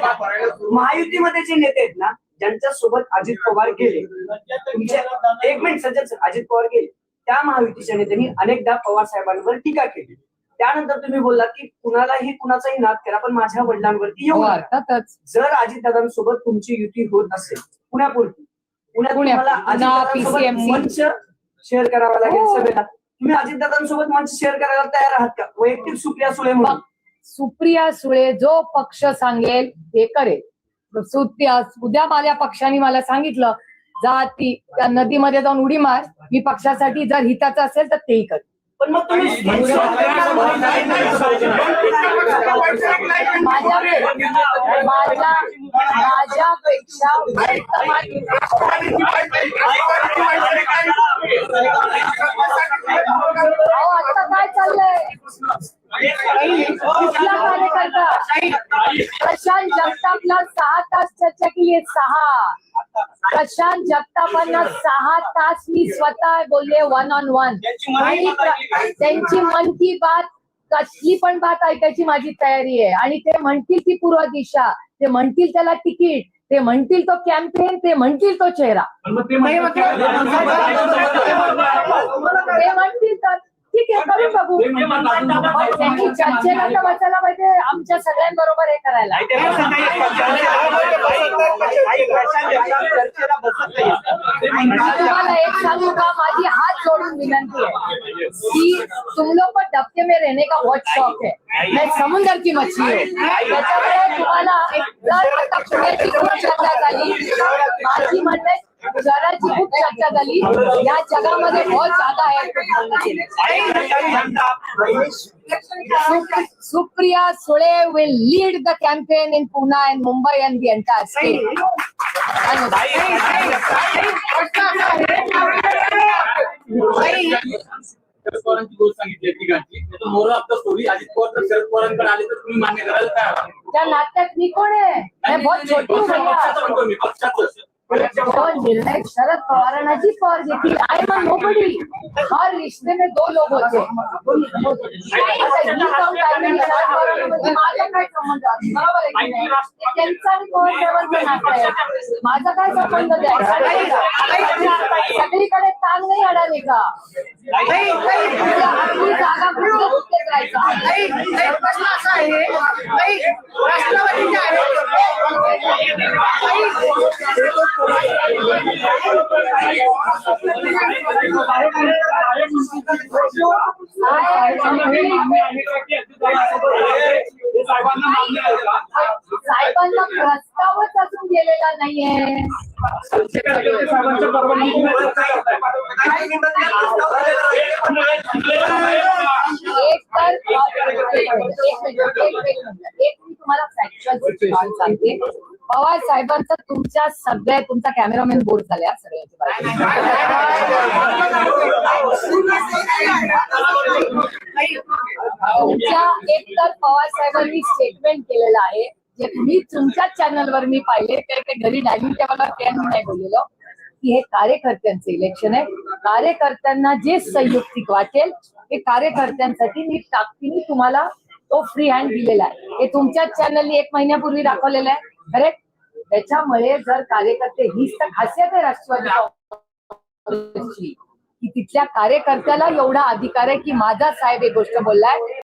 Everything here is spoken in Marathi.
महायुतीमध्ये जे नेते आहेत ना ज्यांच्या सोबत अजित पवार गेले एक मिनिट सज्जन सर अजित पवार गेले त्या महायुतीच्या नेत्यांनी अनेकदा पवार साहेबांवर टीका केली त्यानंतर तुम्ही बोललात की कुणालाही कुणाचाही नाद करा पण माझ्या वडिलांवरती येऊ. अर्थातच जर अजितदादांसोबत तुमची युती होत असेल पुण्यापुरती पुण्यात. तुम्हाला अजितदादांसोबत. मंच शेअर करावा लागेल हो. सभेला तुम्ही अजितदादांसोबत मंच शेअर करायला तयार आहात का वैयक्तिक सुप्रिया सुळे म्हणून सुप्रिया सुळे जो पक्ष सांगेल ते करेल सुप्रिया उद्या माझ्या पक्षाने मला सांगितलं जा ती त्या नदीमध्ये जाऊन उडी मार मी पक्षासाठी जर हिताचं असेल तर तेही कर पण मग तुम्ही माझ्या माझ्या माझ्यापेक्षा प्रशांत जगतापला सहा तास चर्चा केली सहा प्रशांत जगतापांना सहा तास मी स्वतः बोलले वन ऑन वन आणि त्यांची मन की बात कसली पण बात ऐकायची माझी तयारी आहे आणि ते म्हणतील ती पूर्व दिशा ते म्हणतील त्याला तिकीट ते म्हणतील तो कॅम्पेन ते म्हणतील तो चेहरा ते म्हणतील करून बघू त्यांनी चर्चेला बसायला पाहिजे आमच्या सगळ्यांबरोबर हे करायला तुम्हाला एक सांगू का माझी हात जोडून विनंती आहे की तुम लोग को डबके में रहने का बहुत शौक है मैं समुंदर की मच्छी हूँ त्याच्यामुळे तुम्हाला जर आता खूप चर्चा झाली माझी म्हणणं आहे, खूप चर्चा झाली. या जगामध्ये बहुत ज्यादा आहे. Sule Supriya lead the lead the campaign in Pune and Mumbai and पवारांची गोष्ट सांगितली स्टोरी अजित पवार शरद पवारांकडे आले तर तुम्ही मान्य करायला त्या नात्यात मी कोण आहे? बहुत छोटी पक्षाचं म्हणतो मी पक्षाचं निर्णय शरद पवार and अजित पवार घेतील आई एम नोबडी हर रिश्ते में दो लोग होते माझा काय संबंध त्यांचं आणि पवार साहेबांचं नातं आहे माझा काय संबंध द्यायचा सगळीकडे ताण नाही अडाले का आपली जागा कुठे आहे काही राष्ट्रवादीचे साहेबांना प्रस्तावच असून गेलेला नाहीये. एक तर एक मी तुम्हाला फॅक्च्युअल सांगते पवार साहेबांचा तुमच्या सगळ्या तुमचा कॅमेरामॅन बोर्ड झाल्या सगळ्यांच्या तुमच्या एक तर पवार साहेबांनी स्टेटमेंट केलेलं आहे. जे मी तुमच्याच चॅनलवर मी पाहिले ते ते घरी डायनिंग टेबलवर त्यांनी नाही बोललेलो की हे कार्यकर्त्यांचं इलेक्शन आहे. कार्यकर्त्यांना जे संयुक्तिक वाटेल हे कार्यकर्त्यांसाठी मी ताकदीने तुम्हाला तो फ्री हँड दिलेला आहे. हे तुमच्याच चॅनलनी एक महिन्यापूर्वी दाखवलेलं आहे. करेक्ट त्याच्यामुळे जर कार्यकर्ते हीच तर खासियत आहे राष्ट्रवादी काँग्रेसची की तिथल्या कार्यकर्त्याला एवढा अधिकार आहे की माझा साहेब एक गोष्ट बोललाय